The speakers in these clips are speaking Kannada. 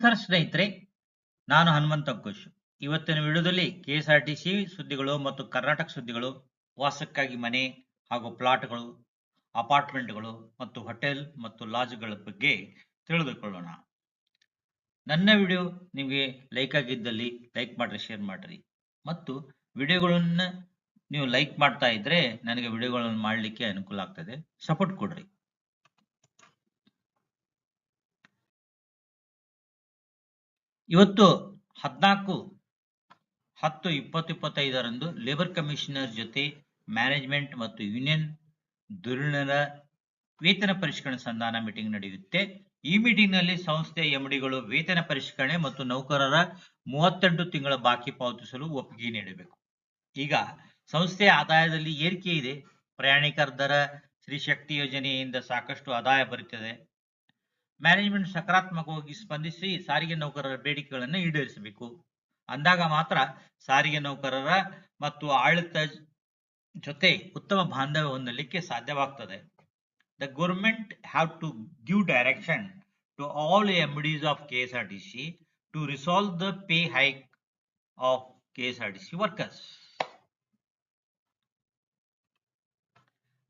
ನಮಸ್ಕಾರ ಸ್ನೇಹಿತರೆ, ನಾನು ಹನುಮಂತ ಅಂಕುಶ್ ಇವತ್ತಿನ ವಿಡಿಯೋದಲ್ಲಿ ಕೆಎಸ್ಆರ್ ಟಿ ಸಿ ಸುದ್ದಿಗಳು ಮತ್ತು ಕರ್ನಾಟಕ ಸುದ್ದಿಗಳು, ವಾಸಕ್ಕಾಗಿ ಮನೆ ಹಾಗೂ ಪ್ಲಾಟ್ಗಳು, ಅಪಾರ್ಟ್ಮೆಂಟ್ಗಳು ಮತ್ತು ಹೋಟೆಲ್ ಮತ್ತು ಲಾಜ್ಗಳ ಬಗ್ಗೆ ತಿಳಿದುಕೊಳ್ಳೋಣ. ನನ್ನ ವಿಡಿಯೋ ನಿಮಗೆ ಲೈಕ್ ಆಗಿದ್ದಲ್ಲಿ ಲೈಕ್ ಮಾಡ್ರಿ, ಶೇರ್ ಮಾಡ್ರಿ. ಮತ್ತು ವಿಡಿಯೋಗಳನ್ನು ನೀವು ಲೈಕ್ ಮಾಡ್ತಾ ಇದ್ರೆ ನನಗೆ ವಿಡಿಯೋಗಳನ್ನು ಮಾಡಲಿಕ್ಕೆ ಅನುಕೂಲ ಆಗ್ತದೆ. ಸಪೋರ್ಟ್ ಕೊಡ್ರಿ. ಇವತ್ತು ಹದಿನಾಲ್ಕು, ಹತ್ತು ಇಪ್ಪತ್ತು ಇಪ್ಪತ್ತೈದರಂದು ಲೇಬರ್ ಕಮಿಷನರ್ ಜೊತೆ ಮ್ಯಾನೇಜ್ಮೆಂಟ್ ಮತ್ತು ಯೂನಿಯನ್ ಧುರೀಣರ ವೇತನ ಪರಿಷ್ಕರಣೆ ಸಂಧಾನ ಮೀಟಿಂಗ್ ನಡೆಯುತ್ತೆ. ಈ ಮೀಟಿಂಗ್ನಲ್ಲಿ ಸಂಸ್ಥೆ ಎಂಡಿಗಳು ವೇತನ ಪರಿಷ್ಕರಣೆ ಮತ್ತು ನೌಕರರ ಮೂವತ್ತೆಂಟು ತಿಂಗಳ ಬಾಕಿ ಪಾವತಿಸಲು ಒಪ್ಪಿಗೆ ನೀಡಬೇಕು. ಈಗ ಸಂಸ್ಥೆಯ ಆದಾಯದಲ್ಲಿ ಏರಿಕೆ ಇದೆ. ಪ್ರಯಾಣಿಕರ ದರ ಶ್ರೀ ಶಕ್ತಿ ಯೋಜನೆಯಿಂದ ಸಾಕಷ್ಟು ಆದಾಯ ಬರುತ್ತದೆ. ಮ್ಯಾನೇಜ್ಮೆಂಟ್ ಸಕಾರಾತ್ಮಕವಾಗಿ ಸ್ಪಂದಿಸಿ ಸಾರಿಗೆ ನೌಕರರ ಬೇಡಿಕೆಗಳನ್ನು ಈಡೇರಿಸಬೇಕು. ಅಂದಾಗ ಮಾತ್ರ ಸಾರಿಗೆ ನೌಕರರ ಮತ್ತು ಆಡಳಿತ ಜೊತೆ ಉತ್ತಮ ಬಾಂಧವ್ಯ ಹೊಂದಲಿಕ್ಕೆ ಸಾಧ್ಯವಾಗ್ತದೆ. The government have to give direction to all MDs of KSRTC to resolve the pay hike of KSRTC workers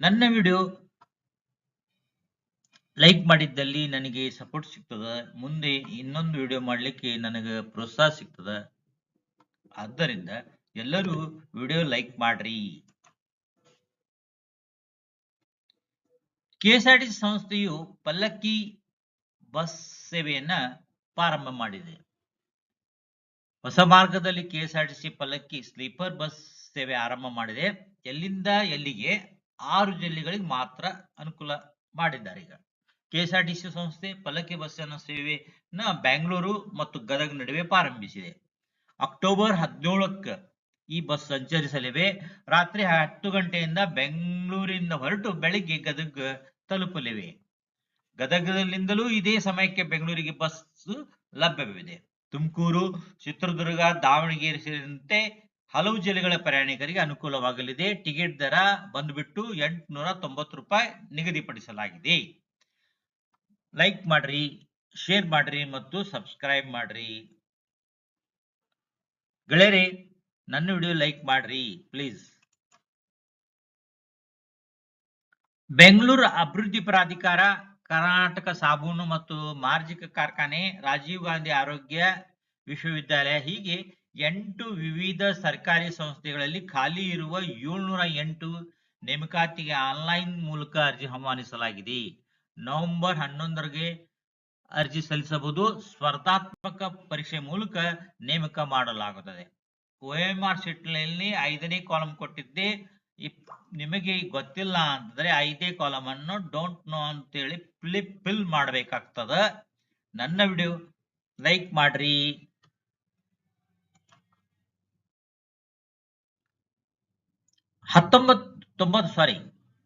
ನನ್ನ ವಿಡಿಯೋ ಲೈಕ್ ಮಾಡಿದ್ದಲ್ಲಿ ನನಗೆ ಸಪೋರ್ಟ್ ಸಿಗ್ತದ. ಮುಂದೆ ಇನ್ನೊಂದು ವಿಡಿಯೋ ಮಾಡಲಿಕ್ಕೆ ನನಗೆ ಪ್ರೋತ್ಸಾಹ ಸಿಗ್ತದ. ಆದ್ದರಿಂದ ಎಲ್ಲರೂ ವಿಡಿಯೋ ಲೈಕ್ ಮಾಡ್ರಿ. ಕೆಎಸ್ಆರ್ಟಿಸಿ ಸಂಸ್ಥೆಯು ಪಲ್ಲಕ್ಕಿ ಬಸ್ ಸೇವೆಯನ್ನ ಪ್ರಾರಂಭ ಮಾಡಿದೆ. ಹೊಸ ಮಾರ್ಗದಲ್ಲಿ ಕೆಎಸ್ಆರ್ಟಿಸಿ ಪಲ್ಲಕ್ಕಿ ಸ್ಲೀಪರ್ ಬಸ್ ಸೇವೆ ಆರಂಭ ಮಾಡಿದೆ. ಎಲ್ಲಿಂದ ಎಲ್ಲಿಗೆ? ಆರು ಜಿಲ್ಲೆಗಳಿಗೆ ಮಾತ್ರ ಅನುಕೂಲ ಮಾಡಿದ್ದಾರೆ ಈಗ. ಕೆಎಸ್ಆರ್ಟಿಸಿ ಸಂಸ್ಥೆ ಪಲ್ಲಕ್ಕಿ ಬಸ್ಸಿನ ಸೇವೆನ ಬೆಂಗಳೂರು ಮತ್ತು ಗದಗ ನಡುವೆ ಪ್ರಾರಂಭಿಸಿದೆ. ಅಕ್ಟೋಬರ್ ಹದಿನೇಳಕ್ಕೆ ಈ ಬಸ್ ಸಂಚರಿಸಲಿವೆ. ರಾತ್ರಿ ಹತ್ತು ಗಂಟೆಯಿಂದ ಬೆಂಗಳೂರಿಂದ ಹೊರಟು ಬೆಳಿಗ್ಗೆ ಗದಗ ತಲುಪಲಿವೆ. ಗದಗದಲ್ಲಿಂದಲೂ ಇದೇ ಸಮಯಕ್ಕೆ ಬೆಂಗಳೂರಿಗೆ ಬಸ್ ಲಭ್ಯವಿದೆ. ತುಮಕೂರು, ಚಿತ್ರದುರ್ಗ, ದಾವಣಗೆರೆ ಸೇರಿದಂತೆ ಹಲವು ಜಿಲ್ಲೆಗಳ ಪ್ರಯಾಣಿಕರಿಗೆ ಅನುಕೂಲವಾಗಲಿದೆ. ಟಿಕೆಟ್ ದರ ಬಂದ್ಬಿಟ್ಟು ಎಂಟುನೂರ ತೊಂಬತ್ತು ರೂಪಾಯಿ ನಿಗದಿಪಡಿಸಲಾಗಿದೆ. ಲೈಕ್ ಮಾಡ್ರಿ ಶೇರ್ ಮಾಡ್ರಿ ಮತ್ತು ಸಬ್ಸ್ಕ್ರೈಬ್ ಮಾಡ್ರಿ. ಗೆಳೆಯರಿ, ನನ್ನ ವಿಡಿಯೋ ಲೈಕ್ ಮಾಡ್ರಿ ಪ್ಲೀಸ್ ಬೆಂಗಳೂರು ಅಭಿವೃದ್ಧಿ ಪ್ರಾಧಿಕಾರ, ಕರ್ನಾಟಕ ಸಾಬೂನು ಮತ್ತು ಮಾರ್ಜಿಕ ಕಾರ್ಖಾನೆ, ರಾಜೀವ್ ಗಾಂಧಿ ಆರೋಗ್ಯ ವಿಶ್ವವಿದ್ಯಾಲಯ, ಹೀಗೆ ಎಂಟು ವಿವಿಧ ಸರ್ಕಾರಿ ಸಂಸ್ಥೆಗಳಲ್ಲಿ ಖಾಲಿ ಇರುವ ಏಳ್ನೂರ ಎಂಟು ನೇಮಕಾತಿಗೆ ಆನ್ಲೈನ್ ಮೂಲಕ ಅರ್ಜಿ ಆಹ್ವಾನಿಸಲಾಗಿದೆ. ನವೆಂಬರ್ ಹನ್ನೊಂದರಿಗೆ ಅರ್ಜಿ ಸಲ್ಲಿಸಬಹುದು. ಸ್ಪರ್ಧಾತ್ಮಕ ಪರೀಕ್ಷೆ ಮೂಲಕ ನೇಮಕ ಮಾಡಲಾಗುತ್ತದೆ. ಓಎಂಆರ್ ಶೀಟ್ನಲ್ಲಿ ಐದನೇ ಕಾಲಂ ಕೊಟ್ಟಿದ್ದೆ. ನಿಮಗೆ ಗೊತ್ತಿಲ್ಲ ಅಂತಂದ್ರೆ ಐದೇ ಕಾಲಮ್ ಅನ್ನು ಡೋಂಟ್ ನೋ ಅಂತೇಳಿ ಫ್ಲಿಪ್ ಫಿಲ್ ಮಾಡಬೇಕಾಗ್ತದ. ನನ್ನ ವಿಡಿಯೋ ಲೈಕ್ ಮಾಡ್ರಿ. ಹತ್ತೊಂಬತ್ತು ತೊಂಬತ್ತು ಸಾರಿ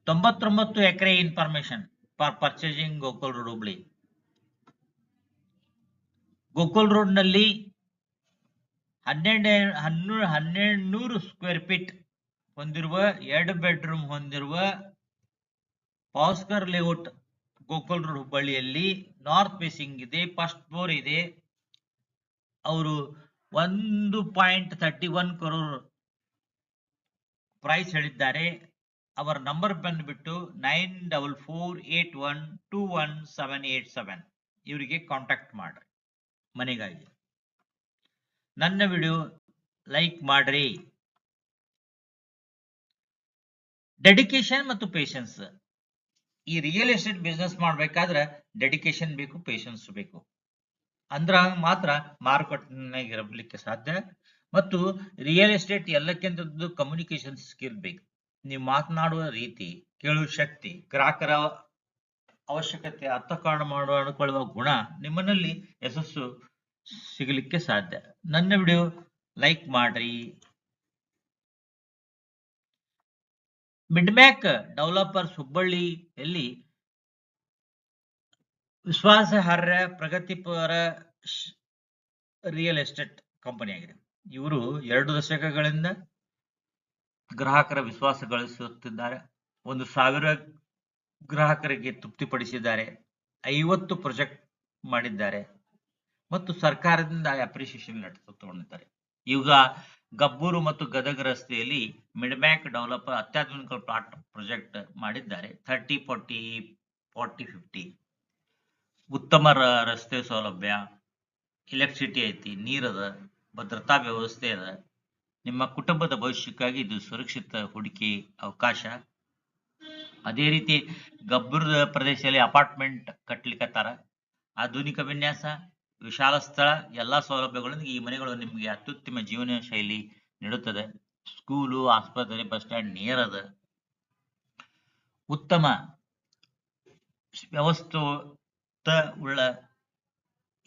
ತೊಂಬತ್ತೊಂಬತ್ತು acre information for purchasing Gokul road Hubli. Gokul ರೋಡ್ನಲ್ಲಿ ಹನ್ನೆರಡು ಹನ್ನೂರು ಹನ್ನೆರಡು ನೂರು ಸ್ಕ್ವೇರ್ ಫೀಟ್ ಹೊಂದಿರುವ, ಎರಡು ಬೆಡ್ರೂಮ್ ಹೊಂದಿರುವ ಪಾಸ್ಕರ್ ಲೇಔಟ್ ಗೋಕುಲ್ ರೋಡ್ ಹುಬ್ಬಳ್ಳಿಯಲ್ಲಿ ನಾರ್ತ್ ಫೇಸಿಂಗ್ ಇದೆ ಫಸ್ಟ್ ಫ್ಲೋರ್ ಇದೆ. ಅವರು ಒಂದು point thirty one crore price ಹೇಳಿದ್ದಾರೆ. ಅವರ ನಂಬರ್ ಬಂದ್ಬಿಟ್ಟು nine double four eight one two one seven eight seven. ಇವರಿಗೆ ಕಾಂಟ್ಯಾಕ್ಟ್ ಮಾಡ್ರಿ. ಮನೆಗಾಗಿ. ನನ್ನ ವಿಡಿಯೋ ಲೈಕ್ ಮಾಡ್ರಿ. ಡೆಡಿಕೇಶನ್ ಮತ್ತು ಪೇಷನ್ಸ್ ಈ ರಿಯಲ್ ಎಸ್ಟೇಟ್ ಬಿಸ್ನೆಸ್ ಮಾಡ್ಬೇಕಾದ್ರೆ ಡೆಡಿಕೇಶನ್ ಬೇಕು ಪೇಷನ್ಸ್ ಬೇಕು. ಅಂದ್ರ ಮಾತ್ರ ಮಾರುಕಟ್ಟೆನಾಗ ಇರಲಿಕ್ಕೆ ಸಾಧ್ಯ. ಮತ್ತು ರಿಯಲ್ ಎಸ್ಟೇಟ್ ಎಲ್ಲಕ್ಕಿಂತ ಕಮ್ಯುನಿಕೇಶನ್ ಸ್ಕಿಲ್ ಬೇಕು. ನೀವು ಮಾತನಾಡುವ ರೀತಿ, ಕೇಳುವ ಶಕ್ತಿ, ಗ್ರಾಹಕರ ಅವಶ್ಯಕತೆ ಅರ್ಥಕಾರಣ ಅನುಕೊಳ್ಳುವ ಗುಣ ನಿಮ್ಮನಲ್ಲಿ ಯಶಸ್ಸು ಸಿಗಲಿಕ್ಕೆ ಸಾಧ್ಯ. ನನ್ನ ವಿಡಿಯೋ ಲೈಕ್ ಮಾಡ್ರಿ. ಮಿಡ್ಮ್ಯಾಕ್ ಡೆವಲಪರ್ಸ್ ಹುಬ್ಬಳ್ಳಿಯಲ್ಲಿ ವಿಶ್ವಾಸಾರ್ಹ ಪ್ರಗತಿಪರ ರಿಯಲ್ ಎಸ್ಟೇಟ್ ಕಂಪನಿ ಆಗಿದೆ ಇವರು ಎರಡು ದಶಕಗಳಿಂದ ಗ್ರಾಹಕರ ವಿಶ್ವಾಸ ಗಳಿಸುತ್ತಿದ್ದಾರೆ. ಒಂದು ಸಾವಿರ ಗ್ರಾಹಕರಿಗೆ ತೃಪ್ತಿಪಡಿಸಿದ್ದಾರೆ. ಐವತ್ತು ಪ್ರಾಜೆಕ್ಟ್ ಮಾಡಿದ್ದಾರೆ. ಮತ್ತು ಸರ್ಕಾರದಿಂದ ಅಪ್ರಿಸಿಯೇಷನ್ ಲೆಟರ್ ತಗೊಂಡಿದ್ದಾರೆ. ಈಗ ಗಬ್ಬೂರು ಮತ್ತು ಗದಗ ರಸ್ತೆಯಲ್ಲಿ ಮಿಡ್ ಬ್ಯಾಂಕ್ ಡೆವಲಪರ್ ಅತ್ಯಾಧುನಿಕ ಪ್ಲಾಟ್ ಪ್ರಾಜೆಕ್ಟ್ ಮಾಡಿದ್ದಾರೆ. Thirty, forty, forty, fifty. ಉತ್ತಮ ರಸ್ತೆ ಸೌಲಭ್ಯ, ಎಲೆಕ್ಟ್ರಿಸಿಟಿ ಐತಿ, ನೀರದ ಭದ್ರತಾ ವ್ಯವಸ್ಥೆ ಅದ. ನಿಮ್ಮ ಕುಟುಂಬದ ಭವಿಷ್ಯಕ್ಕಾಗಿ ಇದು ಸುರಕ್ಷಿತ ಹೂಡಿಕೆ ಅವಕಾಶ. ಅದೇ ರೀತಿ ಗಬ್ಬರದ ಪ್ರದೇಶದಲ್ಲಿ ಅಪಾರ್ಟ್ಮೆಂಟ್ ಕಟ್ಲಿಕ್ಕತ್ತಾರ ಆಧುನಿಕ ವಿನ್ಯಾಸ, ವಿಶಾಲ ಸ್ಥಳ, ಎಲ್ಲಾ ಸೌಲಭ್ಯಗಳೊಂದಿಗೆ ಈ ಮನೆಗಳು ನಿಮಗೆ ಅತ್ಯುತ್ತಮ ಜೀವನ ಶೈಲಿ ನೀಡುತ್ತದೆ. ಸ್ಕೂಲು, ಆಸ್ಪತ್ರೆ, ಬಸ್ ಸ್ಟ್ಯಾಂಡ್ ನಿಯರ್ ಅದ ಉತ್ತಮ ವ್ಯವಸ್ಥೆ ಉಳ್ಳ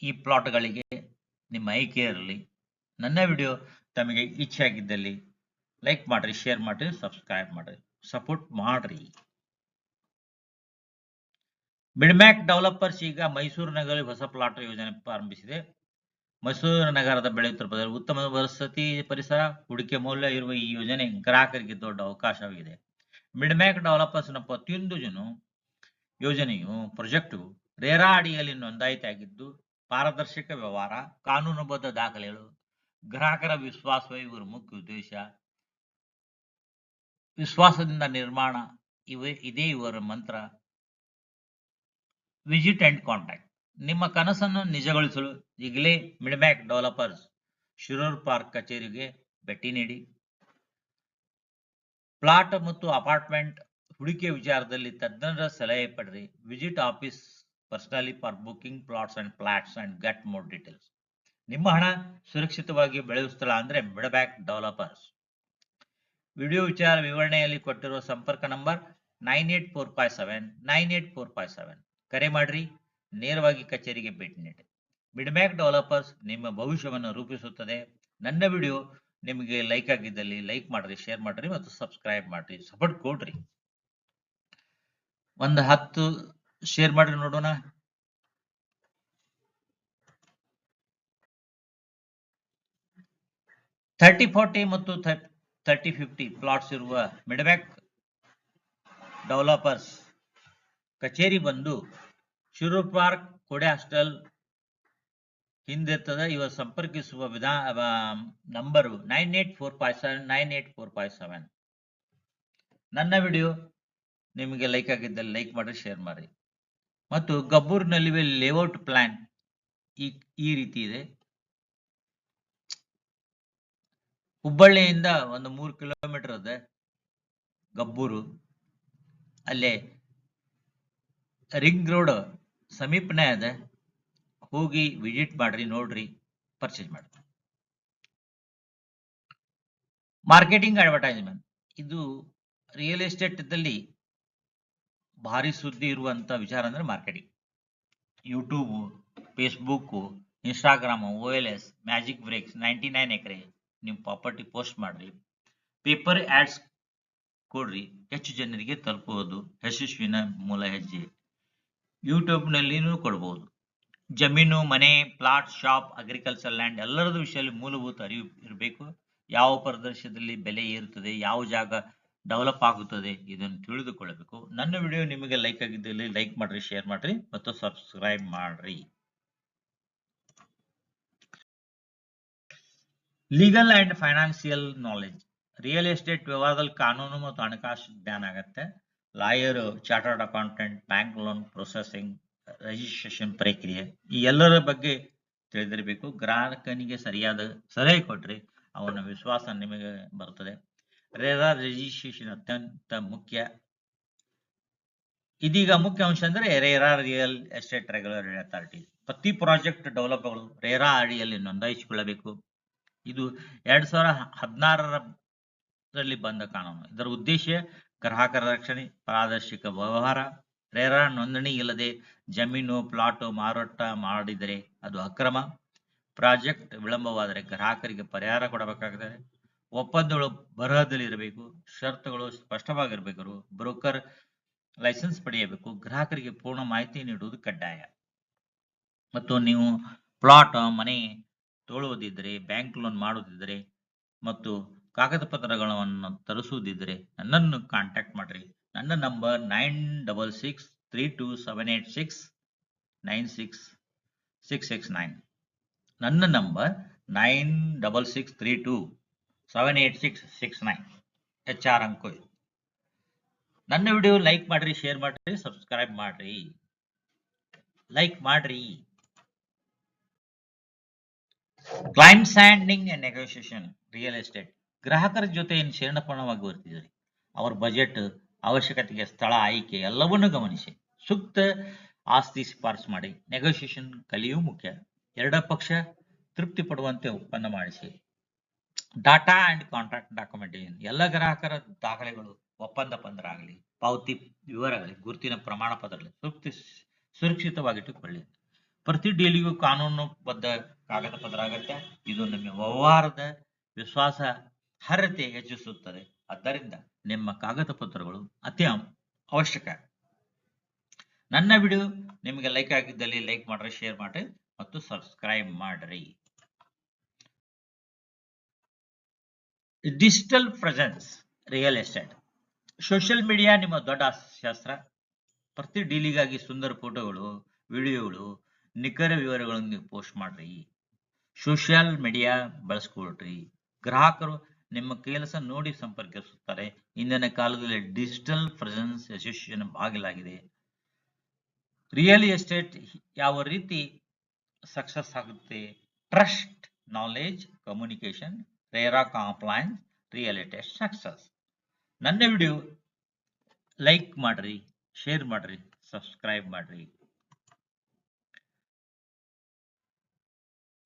ಈ ಪ್ಲಾಟ್ಗಳಿಗೆ ನಿಮ್ಮ ಆಯ್ಕೆ ಇರಲಿ. ನನ್ನ ವಿಡಿಯೋ ತಮಗೆ ಇಚ್ಛೆ ಆಗಿದ್ದಲ್ಲಿ ಲೈಕ್ ಮಾಡ್ರಿ ಶೇರ್ ಮಾಡ್ರಿ ಸಬ್ಸ್ಕ್ರೈಬ್ ಮಾಡ್ರಿ ಸಪೋರ್ಟ್ ಮಾಡ್ರಿ. ಬಿಡ್ಮ್ಯಾಕ್ ಡೆವಲಪರ್ಸ್ ಈಗ ಮೈಸೂರು ನಗರದಲ್ಲಿ ಹೊಸ ಪ್ಲಾಟ್ ಯೋಜನೆ ಪ್ರಾರಂಭಿಸಿದೆ. ಮೈಸೂರು ನಗರದ ಬೆಳೆಯುತ್ತಿರುವ ಉತ್ತಮ ವಸತಿ ಪರಿಸರ, ಹೂಡಿಕೆ ಮೌಲ್ಯ ಇರುವ ಈ ಯೋಜನೆ ಗ್ರಾಹಕರಿಗೆ ದೊಡ್ಡ ಅವಕಾಶವಾಗಿದೆ. ಮಿಡ್ಮ್ಯಾಕ್ ಡೆವಲಪರ್ಸ್ನ ಪ್ರತಿಯೊಂದು ಜನ ಯೋಜನೆಯು ಪ್ರಾಜೆಕ್ಟು ರೇರಾ ಅಡಿಯಲ್ಲಿ ನೋಂದಾಯಿತಿಯಾಗಿದ್ದು ಪಾರದರ್ಶಕ ವ್ಯವಹಾರ, ಕಾನೂನುಬದ್ಧ ದಾಖಲೆಗಳು ಗ್ರಾಹಕರ ವಿಶ್ವಾಸವೇ ಇವರ ಮುಖ್ಯ ಉದ್ದೇಶ. ವಿಶ್ವಾಸದಿಂದ ನಿರ್ಮಾಣ, ಇವೆ, ಇದೇ ಇವರ ಮಂತ್ರ. ವಿಜಿಟ್ ಅಂಡ್ ಕಾಂಟ್ಯಾಕ್ಟ್ ನಿಮ್ಮ ಕನಸನ್ನು ನಿಜಗೊಳಿಸಲು ಈಗಲೇ ಮಿಡ್ಮ್ಯಾಕ್ ಡೆವಲಪರ್ಸ್ ಶಿರೂರ್ ಪಾರ್ಕ್ ಕಚೇರಿಗೆ ಭೇಟಿ ನೀಡಿ. ಪ್ಲಾಟ್ ಮತ್ತು ಅಪಾರ್ಟ್ಮೆಂಟ್ ಹೂಡಿಕೆ ವಿಚಾರದಲ್ಲಿ ತಜ್ಞರ ಸಲಹೆ ಪಡೆರಿ visit office personally for booking plots and flats and get more details ನಿಮ್ಮ ಹಣ ಸುರಕ್ಷಿತವಾಗಿ ಬೆಳೆಯುವ ಸ್ಥಳ ಅಂದ್ರೆ ಮಿಡಬ್ಯಾಕ್ ಡೆವಲಪರ್ಸ್. ವಿಡಿಯೋ ವಿಚಾರ ವಿವರಣೆಯಲ್ಲಿ ಕೊಟ್ಟಿರುವ ಸಂಪರ್ಕ number nine eight four five seven, nine eight four five seven. ಕರೆ ಮಾಡ್ರಿ, ನೇರವಾಗಿ ಕಚೇರಿಗೆ ಭೇಟಿ ನೀಡಿ ಮಿಡ್ಮ್ಯಾಕ್ ಡೆವಲಪರ್ಸ್ ನಿಮ್ಮ ಭವಿಷ್ಯವನ್ನು ರೂಪಿಸುತ್ತದೆ. ನನ್ನ ವಿಡಿಯೋ ನಿಮಗೆ ಲೈಕ್ ಆಗಿದ್ದಲ್ಲಿ ಲೈಕ್ ಮಾಡ್ರಿ, ಶೇರ್ ಮಾಡ್ರಿ ಮತ್ತು ಸಬ್ಸ್ಕ್ರೈಬ್ ಮಾಡ್ರಿ, ಸಪೋರ್ಟ್ ಕೊಡ್ರಿ. ಒಂದು ಹತ್ತು ಶೇರ್ ಮಾಡ್ರಿ ನೋಡೋಣ. ಥರ್ಟಿ ಫೋರ್ಟಿ ಮತ್ತು ಥರ್ಟಿ ಫಿಫ್ಟಿ ಪ್ಲಾಟ್ಸ್ ಇರುವ ಮಿಡ್ಬ್ಯಾಕ್ ಡೆವಲಪರ್ಸ್ ಕಚೇರಿ ಬಂದು ಶುರು ಪಾರ್ಕ್, ಕೊಡೆ ಹಾಸ್ಟೆಲ್ ಹಿಂದಿರ್ತದೆ, ಇವ ಸಂಪರ್ಕಿಸುವ ವಿಧಾ number nine eight four five seven nine eight four five seven ನನ್ನ ವಿಡಿಯೋ ನಿಮಗೆ ಲೈಕ್ ಆಗಿದ್ದಲ್ಲಿ ಲೈಕ್ ಮಾಡಿ ಶೇರ್ ಮಾಡಿ ಮತ್ತು ಗಬ್ಬೂರಿನಲ್ಲಿ ಲೇಔಟ್ ಪ್ಲಾನ್ ಈ ಈ ರೀತಿ ಇದೆ. ಹುಬ್ಬಳ್ಳಿಯಿಂದ ಒಂದು ಮೂರು ಕಿಲೋಮೀಟರ್ ಇದೆ ಗಬ್ಬೂರು. ಅಲ್ಲೇ ರಿಂಗ್ ರೋಡ್ ಸಮೀಪನೇ ಇದೆ ಹೋಗಿ ವಿಸಿಟ್ ಮಾಡ್ರಿ, ನೋಡ್ರಿ, ಪರ್ಚೇಸ್ ಮಾಡ್ರಿ ಮಾರ್ಕೆಟಿಂಗ್ ಅಡ್ವರ್ಟೈಸ್ಮೆಂಟ್. ಇದು ರಿಯಲ್ ಎಸ್ಟೇಟ್ ದಲ್ಲಿ ಭಾರಿ ಸುದ್ದಿ ಇರುವಂತ ವಿಚಾರ ಅಂದ್ರೆ marketing. YouTube Facebook Instagram O L X magic bricks ninety nine acres. ನೀವು ಪ್ರಾಪರ್ಟಿ ಪೋಸ್ಟ್ ಮಾಡ್ರಿ. ಪೇಪರ್ ಆಡ್ಸ್ ಕೊಡ್ರಿ. ಹೆಚ್ಚು ಜನರಿಗೆ ತಲುಪುವುದು ಯಶಸ್ವಿನ ಮೂಲ ಹೆಜ್ಜೆ. ಯೂಟ್ಯೂಬ್ನಲ್ಲಿನೂ ಕೊಡ್ಬೋದು. ಜಮೀನು, ಮನೆ ಪ್ಲಾಟ್ ಶಾಪ್ ಅಗ್ರಿಕಲ್ಚರ್ ಲ್ಯಾಂಡ್ ಎಲ್ಲರದ್ದು ವಿಷಯದಲ್ಲಿ ಮೂಲಭೂತ ಅರಿವು ಇರಬೇಕು. ಯಾವ ಪ್ರದೇಶದಲ್ಲಿ ಬೆಲೆ ಏರುತ್ತದೆ, ಯಾವ ಜಾಗ ಡೆವಲಪ್ ಆಗುತ್ತದೆ ಇದನ್ನು ತಿಳಿದುಕೊಳ್ಳಬೇಕು. ನನ್ನ ವಿಡಿಯೋ ನಿಮಗೆ ಲೈಕ್ ಆಗಿದ್ದಲ್ಲಿ ಲೈಕ್ ಮಾಡ್ರಿ ಶೇರ್ ಮಾಡ್ರಿ ಮತ್ತು ಸಬ್ಸ್ಕ್ರೈಬ್ ಮಾಡ್ರಿ. Legal and financial knowledge real estate ವ್ಯವಹಾರದಲ್ಲಿ ಕಾನೂನು ಮತ್ತು ಹಣಕಾಸು ಜ್ಞಾನ ಆಗತ್ತೆ. Lawyer chartered accountant bank loan processing registration ಪ್ರಕ್ರಿಯೆ, ಈ ಎಲ್ಲರ ಬಗ್ಗೆ ತಿಳಿದಿರಬೇಕು. ಗ್ರಾಹಕನಿಗೆ ಸರಿಯಾದ ಸಲಹೆ ಕೊಟ್ರಿ ಅವನ ವಿಶ್ವಾಸ ನಿಮಗೆ ಬರುತ್ತದೆ ರೇರಾ ರಿಜಿಸ್ಟ್ರೇಷನ್ ಅತ್ಯಂತ ಮುಖ್ಯ. ಇದೀಗ ಮುಖ್ಯ ಅಂಶ ಅಂದ್ರೆ RERA real estate regular authority ಪ್ರತಿ ಪ್ರಾಜೆಕ್ಟ್ ಡೆವಲಪ್ಗಳು ರೇರಾ ಅಡಿಯಲ್ಲಿ ನೋಂದಾಯಿಸಿಕೊಳ್ಳಬೇಕು. ಇದು ಎರಡ್ ಸಾವಿರ ಹದಿನಾರರಲ್ಲಿ ಬಂದ ಕಾನೂನು. ಇದರ ಉದ್ದೇಶ ಗ್ರಾಹಕರ ರಕ್ಷಣೆ, ಪಾರದರ್ಶಕ ವ್ಯವಹಾರ, ರೇರಾ ನೋಂದಣಿ ಇಲ್ಲದೆ ಜಮೀನು, ಪ್ಲಾಟ್ ಮಾರಾಟ ಮಾಡಿದರೆ ಅದು ಅಕ್ರಮ. ಪ್ರಾಜೆಕ್ಟ್ ವಿಳಂಬವಾದರೆ ಗ್ರಾಹಕರಿಗೆ ಪರಿಹಾರ ಕೊಡಬೇಕಾಗುತ್ತದೆ ಒಪ್ಪಂದಗಳು ಬರಹದಲ್ಲಿ ಇರಬೇಕು, ಷರತ್ತುಗಳು ಸ್ಪಷ್ಟವಾಗಿರಬೇಕು. ಬ್ರೋಕರ್ ಲೈಸೆನ್ಸ್ ಪಡೆಯಬೇಕು, ಗ್ರಾಹಕರಿಗೆ ಪೂರ್ಣ ಮಾಹಿತಿ ನೀಡುವುದು ಕಡ್ಡಾಯ. ಮತ್ತು ನೀವು ಪ್ಲಾಟ್, ಮನೆ ತೊಳುವುದಿದ್ದರೆ ಬ್ಯಾಂಕ್ ಲೋನ್ ಮಾಡುವುದಿದ್ದರೆ ಮತ್ತು ಕಾಗದ ಪತ್ರಗಳನ್ನು ತರಿಸುವುದಿದ್ದರೆ ನನ್ನನ್ನು ಕಾಂಟ್ಯಾಕ್ಟ್ ಮಾಡಿರಿ. ನನ್ನ number nine double six three two seven eight six nine six six six nine ನನ್ನ number nine double six three two seven eight six six nine H R ಅಂಕು ನನ್ನ ವಿಡಿಯೋ ಲೈಕ್ ಮಾಡಿರಿ ಶೇರ್ ಮಾಡಿರಿ ಸಬ್ಸ್ಕ್ರೈಬ್ ಮಾಡಿರಿ. ಲೈಕ್ ಮಾಡ್ರಿ. Claim sanding and negotiation real estate ಗ್ರಾಹಕರ ಜೊತೆ ಏನು ಶರಣಪಣವಾಗಿ ಬರ್ತಿದ್ರಿ ಅವ್ರ ಬಜೆಟ್ ಅವಶ್ಯಕತೆಗೆ ಸ್ಥಳ, ಆಯ್ಕೆ ಎಲ್ಲವನ್ನೂ ಗಮನಿಸಿ. ಸೂಕ್ತ ಆಸ್ತಿ ಶಿಫಾರಸು ಮಾಡಿ. ನೆಗೋಸಿಯೇಷನ್ ಕಲಿಯೂ ಮುಖ್ಯ. ಎರಡ ಪಕ್ಷ ತೃಪ್ತಿ ಪಡುವಂತೆ ಒಪ್ಪಂದ ಮಾಡಿಸಿ. ಡಾಟಾ ಅಂಡ್ ಕಾಂಟ್ರಾಕ್ಟ್ ಡಾಕ್ಯುಮೆಂಟೇಷನ್ ಎಲ್ಲ ಗ್ರಾಹಕರ ದಾಖಲೆಗಳು ಒಪ್ಪಂದ ಪತ್ರ ಆಗಲಿ ಪಾವತಿ ವಿವರಗಳಿಗೆ ಗುರುತಿನ ಪ್ರಮಾಣ ಪತ್ರಗಳು ಸೂಕ್ತ, ಸುರಕ್ಷಿತವಾಗಿಟ್ಟುಕೊಳ್ಳಿ. ಪ್ರತಿ ಡೀಲಿಗೂ ಕಾನೂನುಬದ್ಧ ಕಾಗದ ಪತ್ರ ಆಗತ್ತೆ. ಇದು ನಿಮ್ಮ ವ್ಯವಹಾರದ ವಿಶ್ವಾಸ ಅರ್ಹತೆ ಹೆಚ್ಚಿಸುತ್ತದೆ. ಆದ್ದರಿಂದ ನಿಮ್ಮ ಕಾಗದ ಪತ್ರಗಳು ಅತಿ ಅವಶ್ಯಕ. ನನ್ನ ವಿಡಿಯೋ ನಿಮಗೆ ಲೈಕ್ ಆಗಿದ್ದಲ್ಲಿ ಲೈಕ್ ಮಾಡ್ರಿ, ಶೇರ್ ಮಾಡ್ರಿ ಮತ್ತು ಸಬ್ಸ್ಕ್ರೈಬ್ ಮಾಡ್ರಿ. Digital presence, real estate. Social media ನಿಮ್ಮ ದೊಡ್ಡ ಶಾಸ್ತ್ರ ಪ್ರತಿ ಡೀಲಿಗಾಗಿ ಸುಂದರ ಫೋಟೋಗಳು, ವಿಡಿಯೋಗಳು ನಿಖರ ವಿವರಗಳನ್ನು ನೀವು ಪೋಸ್ಟ್ ಮಾಡ್ರಿ. ಸೋಷಿಯಲ್ ಮೀಡಿಯಾ ಬಳಸ್ಕೊಳ್ರಿ. ಗ್ರಾಹಕರು ನಿಮ್ಮ ಕೆಲಸ ನೋಡಿ ಸಂಪರ್ಕಿಸುತ್ತಾರೆ. ಇಂದಿನ ಕಾಲದಲ್ಲಿ ಡಿಜಿಟಲ್ ಪ್ರೆಸೆನ್ಸ್ ಯಶಸ್ವಿನ ಬಾಗಿಲಾಗಿದೆ. ರಿಯಲ್ ಎಸ್ಟೇಟ್ ಯಾವ ರೀತಿ ಸಕ್ಸಸ್ ಆಗುತ್ತೆ? Trust knowledge communication RERA compliance real estate success ನನ್ನ ವಿಡಿಯೋ ಲೈಕ್ ಮಾಡ್ರಿ ಶೇರ್ ಮಾಡ್ರಿ ಸಬ್ಸ್ಕ್ರೈಬ್ ಮಾಡ್ರಿ.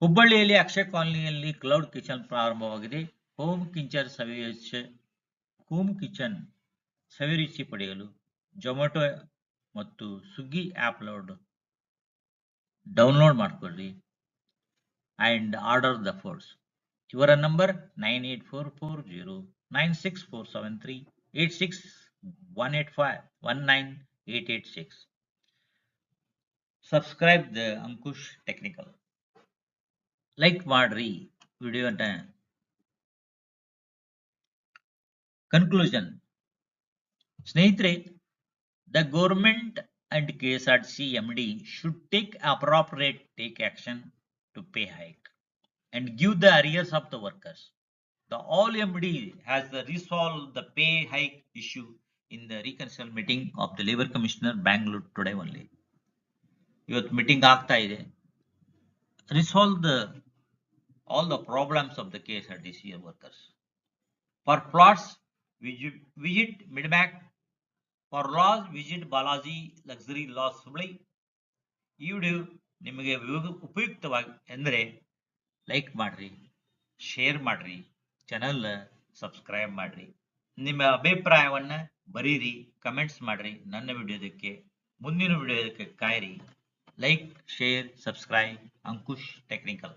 ಹುಬ್ಬಳ್ಳಿಯಲ್ಲಿ ಅಕ್ಷಯ್ ಕಾಲೋನಿಯಲ್ಲಿ ಕ್ಲೌಡ್ ಕಿಚನ್ ಪ್ರಾರಂಭವಾಗಿದೆ. Home kitchen Saviruchi home kitchen Saviruchi ಪಡೆಯಲು ಜೊಮ್ಯಾಟೊ ಮತ್ತು ಸ್ವಿಗ್ಗಿ ಆ್ಯಪ್ ಲೋಡ್, ಡೌನ್ಲೋಡ್ ಮಾಡ್ಕೊಳ್ಳಿ. ಆ್ಯಂಡ್ ಆರ್ಡರ್ ದ ಫೋರ್ಸ್, ಇವರ number nine eight four four zero nine six four seven three eight six one eight five one nine eight eight six. Subscribe the Ankush technical. Like ಮಾಡ್ರಿ ವಿಡಿಯೋನ ಕನ್ಕ್ಲೂಷನ್ ಸ್ನೇಹಿತರೆ the government and K S R C M D should take appropriate take action to pay hike and give the arrears of the workers. The all MD has the resolved the pay hike issue in the reconciliation meeting of the Labor Commissioner Bangalore today only. ಇವತ್ತು ಮೀಟಿಂಗ್ ಆಗ್ತಾ ಇದೆ resolve the Of the K S R T C workers for plots visit visit mid mac for loss visit Balaji luxury loss Hubli ಈ ವಿಡಿಯೋ ನಿಮಗೆ ಉಪಯುಕ್ತವಾಗಿ, ಎಂದರೆ ಲೈಕ್ ಮಾಡ್ರಿ ಶೇರ್ ಮಾಡ್ರಿ ಚಾನಲ್ ಸಬ್ಸ್ಕ್ರೈಬ್ ಮಾಡ್ರಿ. ನಿಮ್ಮ ಅಭಿಪ್ರಾಯವನ್ನ ಬರೀರಿ ಕಮೆಂಟ್ಸ್ ಮಾಡ್ರಿ, ನನ್ನ ವಿಡಿಯೋದಕ್ಕೆ, ಮುಂದಿನ ವಿಡಿಯೋದಕ್ಕೆ ಕಾಯಿರಿ. Like share subscribe Ankush technical